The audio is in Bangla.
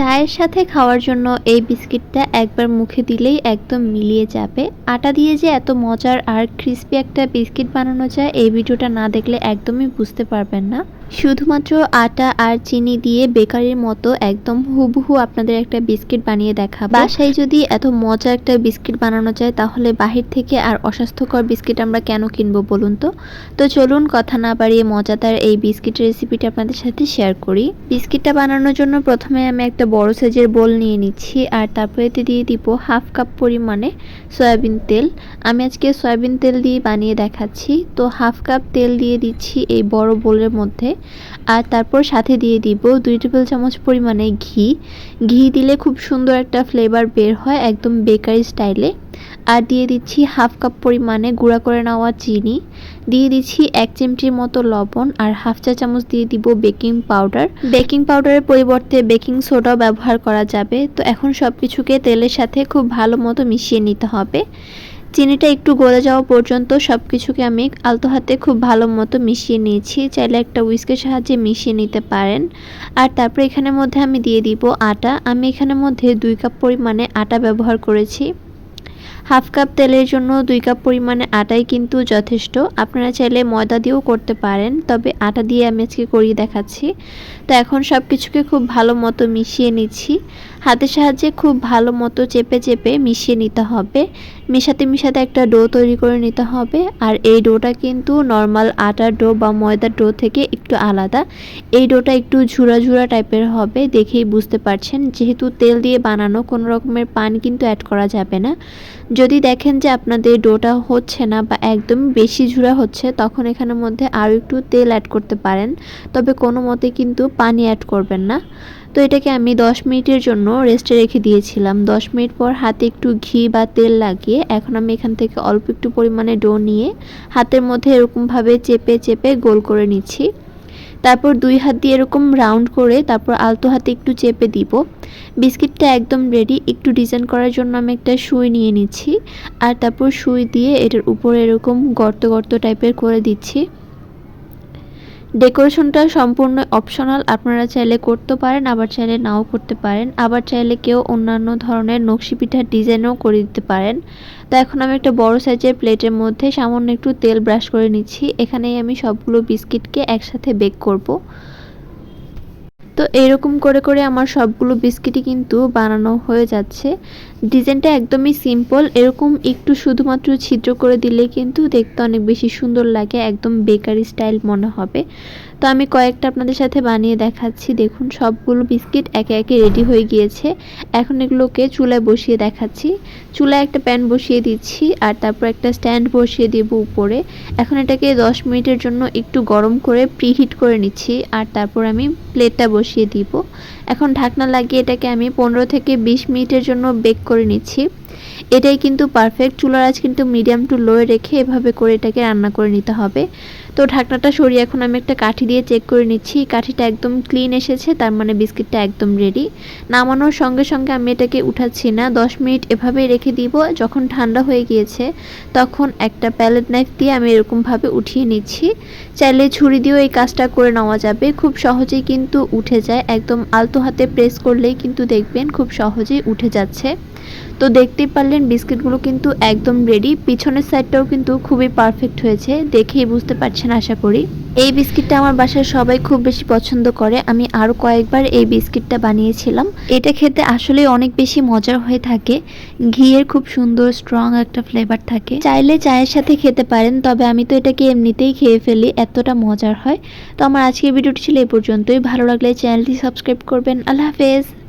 চায়ের সাথে খাওয়ার জন্য এই বিস্কিটটা একবার মুখে দিলেই একদম মিলিয়ে যাবে। আটা দিয়ে যে এত মজার আর ক্রিস্পি একটা বিস্কিট বানানো যায়, এই ভিডিওটা না দেখলে একদমই বুঝতে পারবেন না। শুধুমাত্র আটা আর চিনি দিয়ে বেকারির মতো একদম হুবহু আপনাদের একটা বিস্কিট বানিয়ে দেখা বাসায় যদি এত মজা একটা বিস্কিট বানানো যায়, তাহলে বাহির থেকে আর অস্বাস্থ্যকর বিস্কিট আমরা কেন কিনবো বলুন তো? তো চলুন কথা না বাড়িয়ে মজাদার এই বিস্কিটের রেসিপিটা আপনাদের সাথে শেয়ার করি। বিস্কিটটা বানানোর জন্য প্রথমে আমি একটা বড় সাইজের বোল নিয়ে নিচ্ছি, আর তারপরে দিয়ে দিব হাফ কাপ পরিমাণে সয়াবিন তেল। আমি আজকে সয়াবিন তেল দিয়ে বানিয়ে দেখাচ্ছি। তো হাফ কাপ তেল দিয়ে দিচ্ছি এই বড় বোলের মধ্যে। আর তারপর সাথে দিয়ে দিব দুই টেবিল চামচ পরিমাণে ঘি। ঘি দিলে খুব সুন্দর একটা ফ্লেভার বের হয় একদম বেকারি স্টাইলে আর দিয়ে দিচ্ছি হাফ কাপ পরিমাণে গুঁড়া করে নেওয়া চিনি। দিয়ে দিচ্ছি এক চিমটির মতো লবণ আর হাফ চা চামচ দিয়ে দিব বেকিং পাউডার বেকিং পাউডারের পরিবর্তে বেকিং সোডাও ব্যবহার করা যাবে। তো এখন সব কিছুকে তেলের সাথে খুব ভালো মতো মিশিয়ে নিতে হবে। চিনিটা একটু গলে যাওয়া পর্যন্ত সব কিছুকে আমি আলতো হাতে খুব ভালো মতো মিশিয়ে নিয়েছি। চাইলে একটা উইস্কের সাহায্যে মিশিয়ে নিতে পারেন। আর তারপরে এখানের মধ্যে আমি দিয়ে দিব আটা। আমি এখানের মধ্যে দুই কাপ পরিমাণে আটা ব্যবহার করেছি। হাফ কাপ তেলের জন্য দুই কাপ পরিমাণে আটাই কিন্তু যথেষ্ট। আপনারা চাইলে ময়দা দিয়েও করতে পারেন, তবে আটা দিয়ে আমি আজকে করিয়ে দেখাচ্ছি। তো এখন সব কিছুকে খুব ভালো মতো মিশিয়ে নিচ্ছি। হাতের সাহায্যে খুব ভালো মতো চেপে চেপে মিশিয়ে নিতে হবে। মেশাতে মিশাতে একটা ডো তৈরি করে নিতে হবে। আর এই ডোটা কিন্তু নর্মাল আটার ডো বা ময়দার ডো থেকে একটু আলাদা। এই ডোটা একটু ঝুরা ঝুরা টাইপের হবে, দেখেই বুঝতে পারছেন। যেহেতু তেল দিয়ে বানানো কোনো রকমের পান কিন্তু অ্যাড করা যাবে না। যদি দেখেন যে আপনাদের ডোটা হচ্ছে না বা একদম বেশি ঝুরা হচ্ছে, তখন এখানের মধ্যে আরও একটু তেল অ্যাড করতে পারেন। তবে কোনো মতে কিন্তু পানি অ্যাড করবেন না। তো এটাকে আমি 10 মিনিটের জন্য রেস্টে রেখে দিয়েছিলাম। 10 মিনিট পর হাতে একটু ঘি বা তেল লাগিয়ে এখন আমি এখান থেকে অল্প একটু পরিমাণে ডো নিয়ে হাতের মধ্যে এরকমভাবে চেপে চেপে গোল করে নিচ্ছি। তারপর দুই হাত দিয়ে এরকম রাউন্ড করে তারপর আলতো হাতে একটু চেপে দিব। বিস্কিটটা একদম রেডি একটু ডিজাইন করার জন্য আমি একটা সুই নিয়ে নিচ্ছি। আর তারপর সুই দিয়ে এটার উপরে এরকম গর্ত গর্ত টাইপের করে দিচ্ছি। ডেকোরেশনটা সম্পূর্ণ অপশনাল আপনারা চাইলে করতে পারেন, আবার চাইলে নাও করতে পারেন, আবার চাইলে কেউ অন্যান্য ধরনের নকশি পিঠার ডিজাইনও করে দিতে পারেন। তো এখন আমি একটা বড় সাইজের প্লেটের মধ্যে সামান্য একটু তেল ব্রাশ করে নিচ্ছি, এখানেই আমি সবগুলো বিস্কিটকে একসাথে বেক করব। তো এরকম করে করে আমার সবগুলো বিস্কিটই কিন্তু বানানো হয়ে যাচ্ছে। ডিজাইনটা একদমই সিম্পল এরকম একটু শুধুমাত্র ছিদ্র করে দিলে কিন্তু দেখতে অনেক বেশি সুন্দর লাগে, একদম বেকারি স্টাইল মনে হবে। তো আমি কয়েকটা আপনাদের সাথে বানিয়ে দেখাচ্ছি। দেখুন, সবগুলো বিস্কিট একে একে রেডি হয়ে গিয়েছে। এখন এগুলোকে চুলায় বসিয়ে দেখাচ্ছি। চুলায় একটা প্যান বসিয়ে দিচ্ছি আর তারপর একটা স্ট্যান্ড বসিয়ে দেবো উপরে। এখন এটাকে 10 মিনিটের জন্য একটু গরম করে প্রিহিট করে নিচ্ছি আর তারপর আমি প্লেটটা বসিয়ে দিব। এখন ঢাকনা লাগিয়ে এটাকে আমি পনেরো থেকে বিশ মিনিটের জন্য বেক করে নিচ্ছি। এটাই কিন্তু পারফেক্ট চুলার আজ কিন্তু মিডিয়াম টু লোয়ে রেখে এভাবে করে এটাকে রান্না করে নিতে হবে। তো ঢাকনাটা সরিয়ে এখন আমি একটা কাঠি দিয়ে চেক করে নিচ্ছি। কাঠিটা একদম ক্লিন এসেছে, তার মানে বিস্কিটটা একদম রেডি নামানোর সঙ্গে সঙ্গে আমি এটাকে উঠাচ্ছি না। দশ মিনিট এভাবেই রেখে দিব। যখন ঠান্ডা হয়ে গিয়েছে, তখন একটা প্যালেট নাইফ দিয়ে আমি এরকমভাবে উঠিয়ে নিচ্ছি। চাইলে ছুরি দিয়েও এই কাজটা করে নেওয়া যাবে। খুব সহজেই কিন্তু উঠে যায়। একদম আলতো হাতে প্রেস করলেই কিন্তু দেখবেন খুব সহজেই উঠে যাচ্ছে। তো দেখতেই পারলেন বিস্কিটগুলো কিন্তু একদম রেডি পিছনের সাইডটাও কিন্তু খুবই পারফেক্ট হয়েছে, দেখেই বুঝতে পারছেন আশা করি। এই বিস্কিটটা আমার বাসায় সবাই খুব বেশি পছন্দ করে। আমি আরও কয়েকবার এই বিস্কিটটা বানিয়েছিলাম। এটা খেতে আসলে অনেক বেশি মজার হয়ে থাকে। ঘিয়ের খুব সুন্দর স্ট্রং একটা ফ্লেভার থাকে। চাইলে চায়ের সাথে খেতে পারেন, তবে আমি তো এটাকে এমনিতেই খেয়ে ফেলি, এতটা মজার হয়। তো আমার আজকের ভিডিওটি ছিল এই পর্যন্তই। ভালো লাগলে চ্যানেলটি সাবস্ক্রাইব করবেন। আল্লাহ হাফেজ।